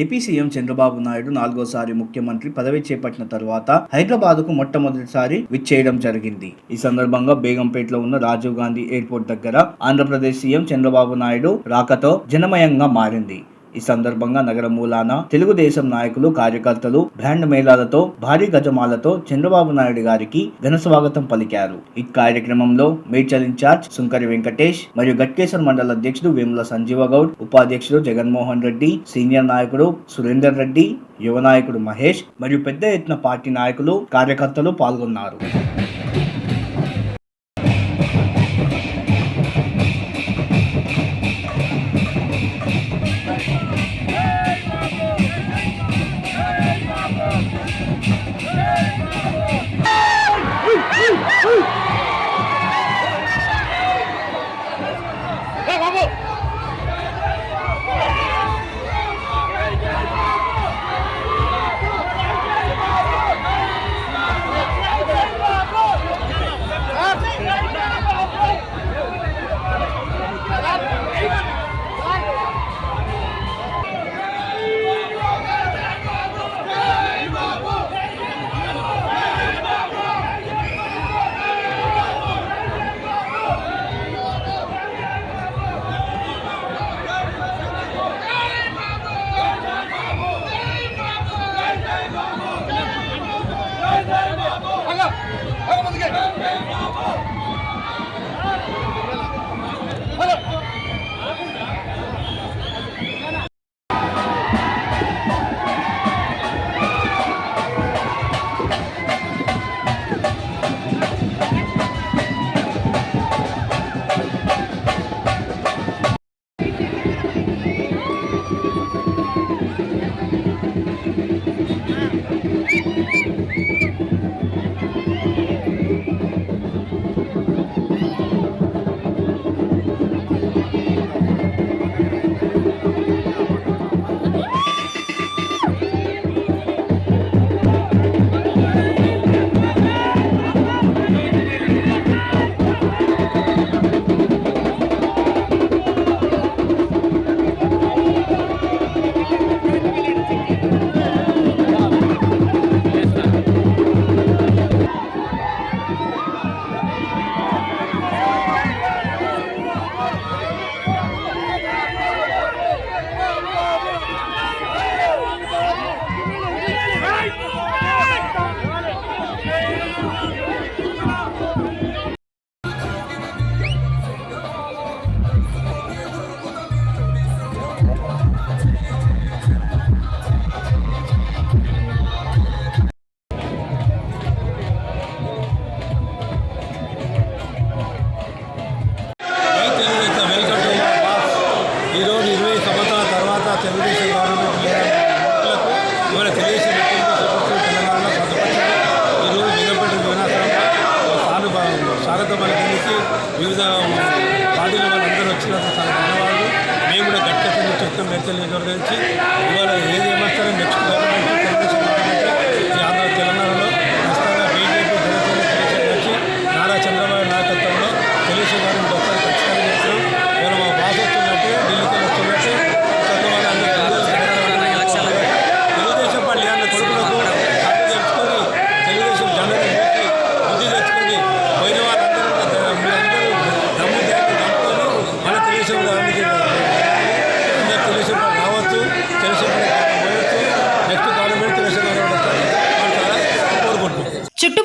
AP CM Chandrababu Naidu నాలుగోసారి ముఖ్యమంత్రి పదవి చేపట్టిన తర్వాత హైదరాబాద్కు మొట్టమొదటిసారి విచ్చేయడం జరిగింది. ఈ సందర్భంగా బేగంపేటలో ఉన్న రాజీవ్ గాంధీ ఎయిర్పోర్ట్ దగ్గర ఆంధ్రప్రదేశ్ సీఎం చంద్రబాబు నాయుడు రాకతో జనమయంగా మారింది. ఈ సందర్భంగా నగర మూలాన తెలుగుదేశం నాయకులు కార్యకర్తలు బ్యాండ్ మేళాలతో భారీ గజమాలతో చంద్రబాబు నాయుడు గారికి ఘన స్వాగతం పలికారు. ఈ కార్యక్రమంలో మేడ్చల్ ఇన్ఛార్జ్ సుంకరి వెంకటేష్ మరియు గట్కేశ్వర్ మండల అధ్యక్షుడు వేముల సంజీవ గౌడ్ ఉపాధ్యక్షుడు జగన్మోహన్ రెడ్డి సీనియర్ నాయకుడు సురేందర్ రెడ్డి యువ నాయకుడు మహేష్ మరియు పెద్ద ఎత్తున పార్టీ నాయకులు కార్యకర్తలు పాల్గొన్నారు.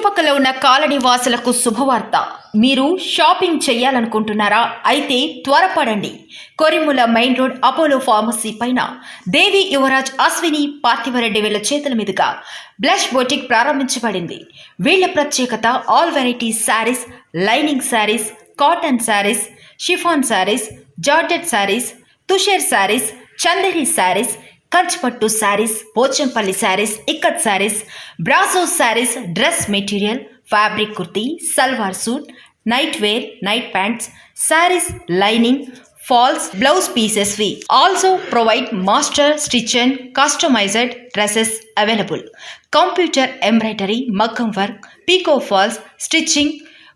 చుట్టుపక్కల ఉన్న కాలనీ వాసులకు శుభవార్త. మీరు షాపింగ్ చేయాలనుకుంటున్నారా? అయితే త్వరపడండి. Korimula main road Apollo pharmacy పైన దేవి యువరాజ్ అశ్విని పార్థివరెడ్డి వీళ్ళ చేతుల మీదుగా బ్లష్ బొటిక్ ప్రారంభించబడింది. వీళ్ళ ప్రత్యేకత all variety saris lining saris cotton saris chiffon saris georgette saris tussar saris Chanderi saris Kanchipattu saris Pochampally saris ikat saris brasso saris dress material fabric kurti salwar suit night wear night pants saris lining falls blouse pieces we also provide master stitch and customised dresses available computer embroidery మగ్గం work pico falls stitching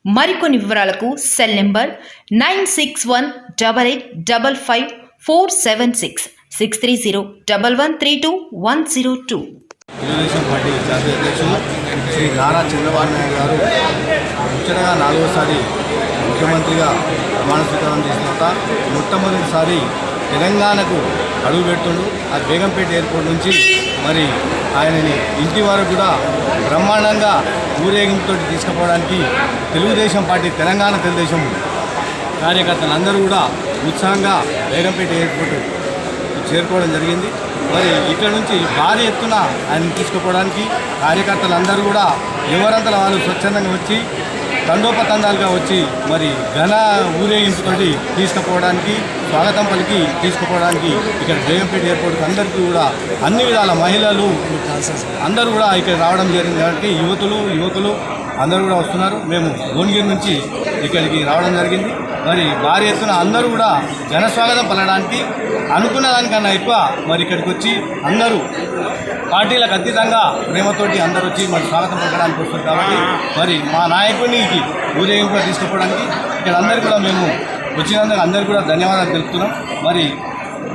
మరికొన్ని వివరాలకు cell number nine six one double eight double five four seven six six three zero double one three two one zero two. Telugu Desam party జాతీయ అధ్యక్షులు శ్రీ నారా చంద్రబాబు నాయుడు గారు ముచ్చటగా నాలుగోసారి ముఖ్యమంత్రిగా ప్రమాణ స్వీకారం చేసిన తర్వాత మొట్టమొదటిసారి తెలంగాణకు అడుగు పెడుతుండు. ఆ బేగంపేట ఎయిర్పోర్ట్ నుంచి మరి ఆయనని ఇంటి వరకు కూడా బ్రహ్మాండంగా ఊరేగింపుతో తీసుకుపోవడానికి తెలుగుదేశం పార్టీ తెలంగాణ తెలుగుదేశం కార్యకర్తలందరూ కూడా ఉత్సాహంగా బేగంపేట ఎయిర్పోర్ట్ చేరుకోవడం జరిగింది. మరి ఇక్కడ నుంచి భారీ ఎత్తున ఆయన తీసుకుపోవడానికి కార్యకర్తలందరూ కూడా ఎవరంతా వాళ్ళు స్వచ్ఛందంగా వచ్చి తండోపతండాలుగా వచ్చి మరి ఘన ఊరేగింపుతోటి తీసుకుపోవడానికి స్వాగతం పలికి తీసుకుపోవడానికి ఇక్కడ జయంపేట ఎయిర్పోర్ట్కి అందరికీ కూడా అన్ని విధాల మహిళలు అందరూ కూడా ఇక్కడ రావడం జరిగింది కాబట్టి యువతులు యువకులు అందరూ కూడా వస్తున్నారు. మేము భువనగిరి నుంచి ఇక్కడికి రావడం జరిగింది. మరి భారీ ఎత్తున అందరూ కూడా జనస్వాగతం పలడానికి అనుకున్న దానికన్నా ఎక్కువ మరి ఇక్కడికి వచ్చి అందరూ పార్టీలకు అతీతంగా ప్రేమతోటి అందరూ వచ్చి మరి స్వాగతం పలకడానికి వస్తారు కాబట్టి మరి మా నాయకునికి ఊరేగింపుగా తీసుకుపోవడానికి ఇక్కడ అందరికీ కూడా మేము వచ్చినందుకు అందరికీ కూడా ధన్యవాదాలు తెలుపుతున్నాం. మరి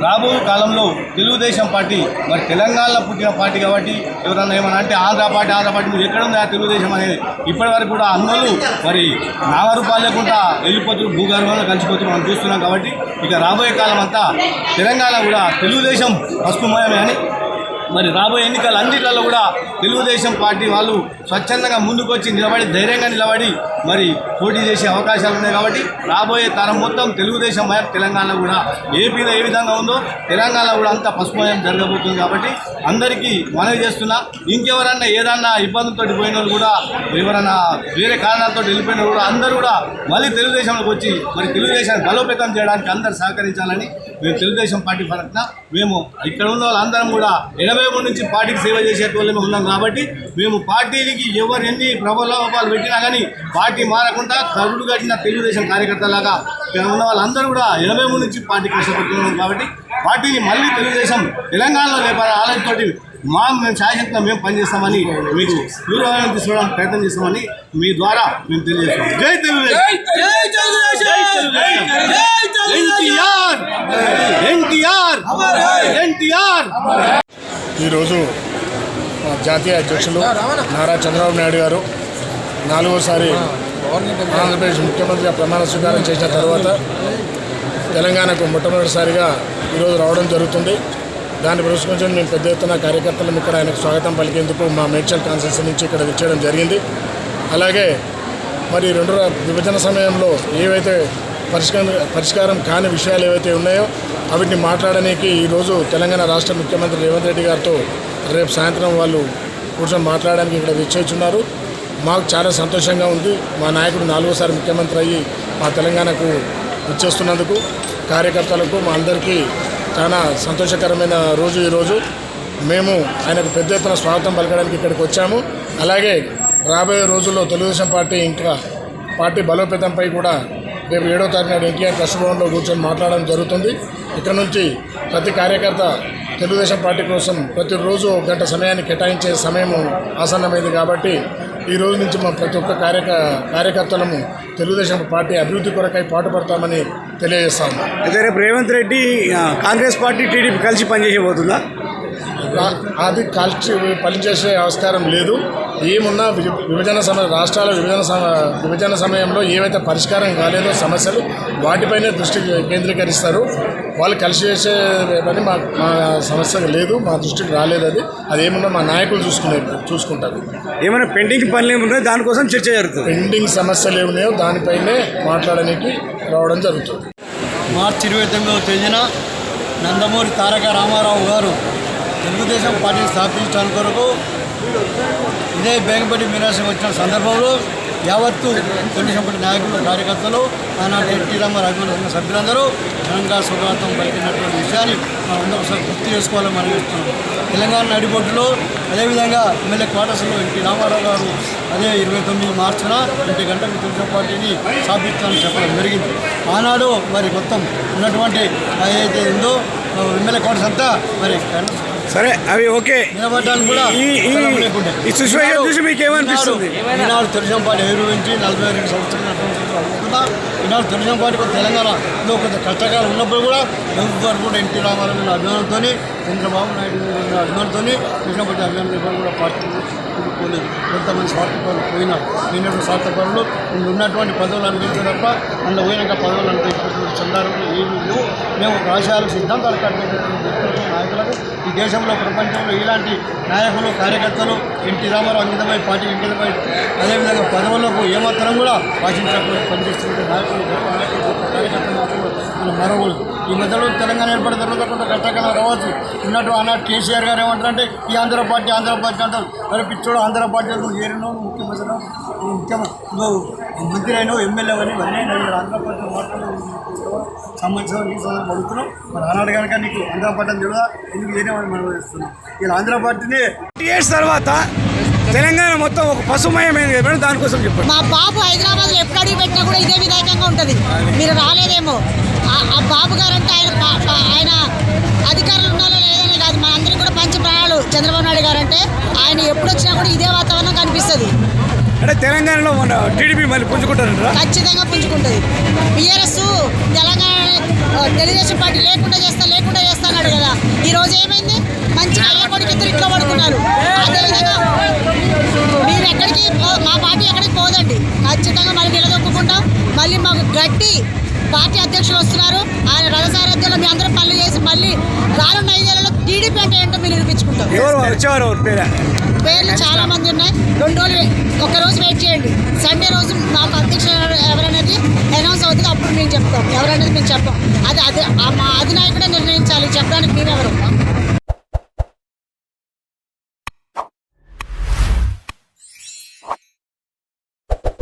రాబోయే కాలంలో తెలుగుదేశం పార్టీ మరి తెలంగాణలో పుట్టిన పార్టీ కాబట్టి ఎవరన్నా ఏమన్నా అంటే ఆంధ్ర పార్టీ ఆంధ్ర పార్టీ మీరు ఎక్కడ ఉంది ఆ తెలుగుదేశం అనేది ఇప్పటి వరకు కూడా అందరూ మరి నామరూపాలు లేకుండా వెళ్ళిపోతున్న భూగర్భంలో కలిసిపోతూ మనం చూస్తున్నాం కాబట్టి ఇక రాబోయే కాలం అంతా తెలంగాణ కూడా తెలుగుదేశం పసుపుమయమే అని మరి రాబోయే ఎన్నికలు అన్నిట్లలో కూడా తెలుగుదేశం పార్టీ వాళ్ళు స్వచ్ఛందంగా ముందుకొచ్చి నిలబడి ధైర్యంగా నిలబడి మరి పోటీ చేసే అవకాశాలు ఉన్నాయి కాబట్టి రాబోయే తరం మొత్తం తెలుగుదేశం మయం తెలంగాణ కూడా ఏపీలో ఏ విధంగా ఉందో తెలంగాణ కూడా అంత పసుపుమయం జరగబోతుంది కాబట్టి అందరికీ మనవి చేస్తున్నా. ఇంకెవరన్నా ఏదన్నా ఇబ్బందులతో పోయిన వాళ్ళు కూడా ఎవరన్నా వేరే కారణాలతో వెళ్ళిపోయిన వాళ్ళు కూడా అందరూ కూడా మళ్ళీ తెలుగుదేశంలోకి వచ్చి మరి తెలుగుదేశాన్ని బలోపేతం చేయడానికి అందరు సహకరించాలని మేము తెలుగుదేశం పార్టీ పరంగా మేము ఇక్కడ ఉన్న వాళ్ళందరం కూడా ఎనభై మూడు నుంచి పార్టీకి సేవ చేసే వాళ్ళమే ఉన్నాం కాబట్టి మేము పార్టీలకి ఎవరు ఎన్ని ప్రబలోపాలు పెట్టినా కానీ పార్టీ మారకుండా కరుడు కట్టిన తెలుగుదేశం కార్యకర్తలాగా ఇక్కడ ఉన్న వాళ్ళందరూ కూడా ఎనభై మూడు నుంచి పార్టీ కష్టపడుతున్నాం కాబట్టి పార్టీని మళ్ళీ తెలుగుదేశం తెలంగాణలో లేపాలి ఆలోచనతోటి మా మేము శాశ్వతంగా మేము పనిచేస్తామని మీకు దూరం తీసుకోవడానికి ప్రయత్నం చేస్తామని మీ ద్వారా మేము తెలియజేస్తాం జై తెలుగుదేశం. ఎన్టీఆర్! ఎన్టీఆర్! ఎన్టీఆర్! ఈరోజు మా జాతీయ అధ్యక్షులు నారా చంద్రబాబు నాయుడు గారు నాలుగోసారి ఆంధ్రప్రదేశ్ ముఖ్యమంత్రిగా ప్రమాణ స్వీకారం చేసిన తర్వాత తెలంగాణకు మొట్టమొదటిసారిగా ఈరోజు రావడం జరుగుతుంది. దాన్ని పురస్కరించుకొని మేము పెద్ద ఎత్తున కార్యకర్తలను ఇక్కడ ఆయనకు స్వాగతం పలికేందుకు మా మేడ్చల్ కాన్సెన్స్ నుంచి ఇక్కడ వచ్చేయడం జరిగింది. అలాగే మరి రెండు విభజన సమయంలో ఏవైతే పరిష్కారం పరిష్కారం కాని విషయాలు ఏవైతే ఉన్నాయో అవిటిని మాట్లాడడానికి ఈరోజు తెలంగాణ రాష్ట్ర ముఖ్యమంత్రి రేవంత్ రెడ్డి గారితో రేపు సాయంత్రం వాళ్ళు కూర్చొని మాట్లాడడానికి ఇక్కడ విచ్చేస్తున్నారు మాకు చాలా సంతోషంగా ఉంది. మా నాయకుడు నాలుగోసారి ముఖ్యమంత్రి అయ్యి మా తెలంగాణకు వచ్చేస్తున్నందుకు కార్యకర్తలకు మా అందరికీ చాలా సంతోషకరమైన రోజు ఈరోజు. మేము ఆయనకు పెద్ద ఎత్తున స్వాగతం పలకడానికి ఇక్కడికి వచ్చాము. అలాగే రాబోయే రోజుల్లో తెలుగుదేశం పార్టీ ఇంకా పార్టీ బలోపేతంపై కూడా రేపు ఏడో తారీఖు నాడు ఎన్టీఆర్ ట్రస్ట్ భవన్లో కూర్చొని మాట్లాడడం జరుగుతుంది. ఇక్కడ నుంచి ప్రతి కార్యకర్త తెలుగుదేశం పార్టీ కోసం ప్రతిరోజు ఒక గంట సమయాన్ని కేటాయించే సమయం ఆసన్నమైంది కాబట్టి ఈ రోజు నుంచి మా ప్రతి ఒక్క కార్యక కార్యకర్తలము తెలుగుదేశం పార్టీ అభివృద్ధి కొరకై పాటుపడతామని తెలియజేస్తాము. అయితే రేపు రేవంత్ రెడ్డి కాంగ్రెస్ పార్టీ టీడీపీ కలిసి పనిచేయబోతుందా? అది కలిసి పనిచేసే ఆస్కారం లేదు. ఏమున్నా విభ- విభజన సమయ రాష్ట్రాల విభజన సమ విభజన సమయంలో ఏవైతే పరిష్కారం కాలేదో సమస్యలు వాటిపైనే దృష్టి కేంద్రీకరిస్తారు. వాళ్ళు కలిసి చేసే పని మా మా సమస్య లేదు మా దృష్టికి రాలేదు అది. అదేమున్నా మా నాయకులు చూసుకునే చూసుకుంటారు. ఏమైనా పెండింగ్ పనులు ఏమున్నాయో దానికోసం చర్చ జరుగుతుంది. పెండింగ్ సమస్యలు ఏమున్నాయో దానిపైనే మాట్లాడడానికి రావడం జరుగుతుంది. మార్చి ఇరవై తొమ్మిదవ తేదీన నందమూరి తారక రామారావు గారు తెలుగుదేశం పార్టీని స్థాపించడానికి కొరకు ఇదే బేగంపల్లి మీనాశం వచ్చిన సందర్భంలో యావత్తు తెలుగుదేశం పార్టీ నాయకులు కార్యకర్తలు ఆనాటి ఎన్టీ రామారావు అభిమానులు సభ్యులందరూ ఘనంగా స్వాగతం పలికినటువంటి విషయాన్ని మనం అందరూ ఒకసారి గుర్తు చేసుకోవాలని మనం ఇస్తున్నాం తెలంగాణ నడిబొడ్డులో అదేవిధంగా ఎమ్మెల్యే క్వార్టర్స్లో ఎన్టీ రామారావు గారు అదే ఇరవై తొమ్మిది మార్చిన ఇంటి గంటకు తెలుగుదేశం పార్టీని స్థాపిస్తామని చెప్పడం జరిగింది. ఆనాడు మరి మొత్తం ఉన్నటువంటి ఏదైతే ఉందో ఎమ్మెల్యే క్వార్టర్స్ అంతా మరి సరే అవి ఓకే. ఈ సిచ్యువేషన్ చూసి మీకు ఏమనిపిస్తుంది? ఈనాడు- తెలుగుదేశం పార్టీ ఎదురించి నలభై రెండు సంవత్సరాలు ఈనాడు తెలుగుదేశం పార్టీ కొంత తెలంగాణలో కొంత కష్టకాలం ఉన్నప్పుడు కూడా ఎవరు కూడా ఎన్టీ రామారావు అభిమానంతో చంద్రబాబు నాయుడు అభిమానంతో పార్టీ అభిమానులు కూడా పార్టీ పోలేదు కొంతమంది స్వార్థపరులు పోయినారు. పోయినప్పుడు స్వార్థపరులు? వీళ్ళు ఉన్నటువంటి పదవులు అనిపించే తప్ప అందులో పోయినాక పదవులు అనిపించినటువంటి సందర్భంలో ఏమి లేవు. మేము ఒక సిద్ధాంతాలు కట్టుకునేటువంటి వ్యక్తులకు నాయకులకు ఈ దేశంలో ప్రపంచంలో ఇలాంటి నాయకులు కార్యకర్తలు ఎన్టీ రామారావు అంకితమై పార్టీ అంకితమై అదేవిధంగా పదవులకు ఏమాత్రం కూడా ఆశించకుండా పనిచేస్తున్న నాయకులు గొప్ప నాయకులు గొప్ప కార్యకర్తలు మాత్రం మనం మరవకూడదు ఈ మధ్యలో తెలంగాణ ఏర్పడిన తర్వాత కొంత కష్టకాలం రావచ్చు ఉన్నట్టు ఆనాడు కేసీఆర్ గారు ఏమంటారంటే ఈ ఆంధ్ర పార్టీ ఆంధ్ర పార్టీ అంటారు. మరి పిచ్చోడు ఆంధ్ర పార్టీ నువ్వు ఏరినావు నువ్వు ముఖ్యమంత్రి నువ్వు ముఖ్యమంత్రి నువ్వు మంత్రి అయినావు ఎమ్మెల్యే అని ఇవన్నీ నేను ఆంధ్ర పార్టీ మాట్లాడు సంబంధించిన నీకు సందర్భం అడుగుతున్నాం. మరి ఆనాడు కనుక నీకు ఆంధ్ర పార్టీ అని తెలియదా ఎందుకు ఏనేమని మనం వేస్తున్నాం ఇలా ఆంధ్ర పార్టీని ఇయర్స్ తర్వాత తెలంగాణ మొత్తం ఒక పశుమయమైంది కదా మేడం దానికోసం చెప్పండి. మా బాబు హైదరాబాద్లో ఎప్పుడు అడుగు పెట్టినా కూడా ఇదే విధాయకంగా ఉంటుంది. మీరు రాలేదేమో. ఆ- బాబు గారు అంటే ఆయన ఆయన అధికారులు చంద్రబాబు నాయుడు గారు అంటే ఆయన ఎప్పుడు వచ్చినా కూడా ఇదే వాతావరణం కనిపిస్తుంది. అంటే తెలంగాణలో మన టీడీపీ మళ్ళీ పుంజుకుంటారంటారా? ఖచ్చితంగా పుంజుకుంటుంది. బీఆర్ఎస్ తెలంగాణ తెలుగుదేశం పార్టీ లేకుండా చేస్తా లేకుండా చేస్తా అన్నాడు కదా. ఈ రోజు ఏమైంది? మంచిగా అయ్య కొడుకు ఇద్దరు ఇంట్లో పడుకున్నారు. అదేవిధంగా మేము ఎక్కడికి మా పార్టీ ఎక్కడికి పోదండి. ఖచ్చితంగా మళ్ళీ నిలదొక్కుంటాం మళ్ళీ మాకు గట్టి పార్టీ అధ్యక్షులు వస్తున్నారు. ఆయన రథసారథ్యంలో మీ అందరం పనులు చేసి మళ్ళీ రానున్న ఐదేళ్ళలో టీడీపీ అంటే ఏంటో ఎవరు వచ్చేవారు పేరు? పేర్లు చాలా మంది ఉన్నాయి. రెండు రోజులు ఒక రోజు వెయిట్ చేయండి. సండే రోజు మాకు అధ్యక్షులు ఎవరు- ఎవరనేది అనౌన్స్ అవుతుంది. అప్పుడు మేము చెప్తాం. ఎవరనేది మేము చెప్పాం. అది అది మా అధినాయకుడే నిర్ణయించాలి. చెప్పడానికి మేమెవరు